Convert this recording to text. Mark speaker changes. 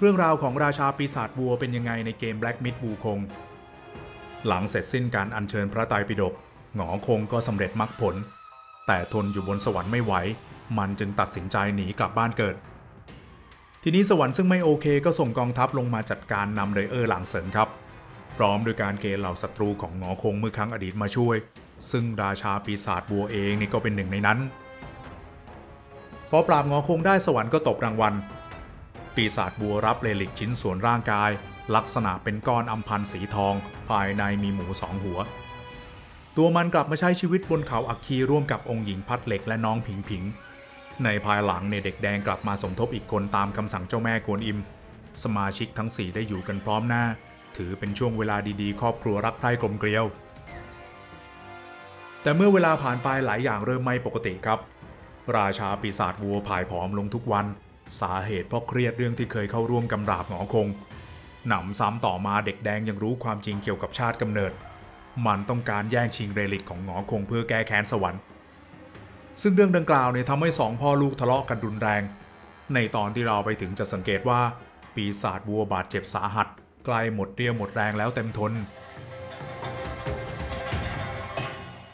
Speaker 1: เรื่องราวของราชาปีศาจวัวเป็นยังไงในเกม Black Myth วูคง หลังเสร็จสิ้นการอัญเชิญพระไตรปิฎกหงอคงก็สำเร็จมรรคผล แต่ทนอยู่บนสวรรค์ไม่ไหว มันจึงตัดสินใจหนีกลับบ้านเกิด ทีนี้สวรรค์ซึ่งไม่โอเคก็ส่งกองทัพลงมาจัดการนำเรเออร์หลังเสริญครับ พร้อมโดยการเกณฑ์เหล่าศัตรูของหงอคงเมื่อครั้งอดีตมาช่วย ซึ่งราชาปีศาจบัวเองนี่ก็เป็นหนึ่งในนั้นพอปราบหงอคงได้สวรรค์ก็ตบรางวัล ปีศาจบัวรับเลลิกชิ้นส่วนร่างกาย ลักษณะเป็นก้อนอำพันธ์สีทอง ภายในมีหมูสองหัว ตัวมันกลับมาใช้ชีวิตบนเขาอัคคีร่วมกับองค์หญิงพัดเหล็กและน้องผิงผิง ในภายหลังเนี่ยเด็กแดงกลับมาสมทบอีกคนตามคำสั่งเจ้าแม่กวนอิม สมาชิกทั้งสี่ได้อยู่กันพร้อมหน้า ถือเป็นช่วงเวลาดีๆ ครอบครัวรักใคร่กลมเกลียว แต่เมื่อเวลาผ่านไปหลายอย่างเริ่มไม่ปกติครับราชาปีศาจวัวผายผอมลงทุกวัน สาเหตุเพราะเครียดเรื่องที่เคยเข้าร่วมกำราบหงอคง หนำซ้ำต่อมาเด็กแดงยังรู้ความจริงเกี่ยวกับชาติกำเนิด มันต้องการแย่งชิงเรลิกของหงอคงเพื่อแก้แค้นสวรรค์ ซึ่งเรื่องดังกล่าวเนี่ยทำให้สองพ่อลูกทะเลาะกันรุนแรง ในตอนที่เราไปถึงจะสังเกตว่า ปีศาจวัวบาดเจ็บสาหัสใกล้หมดเรี่ยวหมดแรงแล้วเต็มทน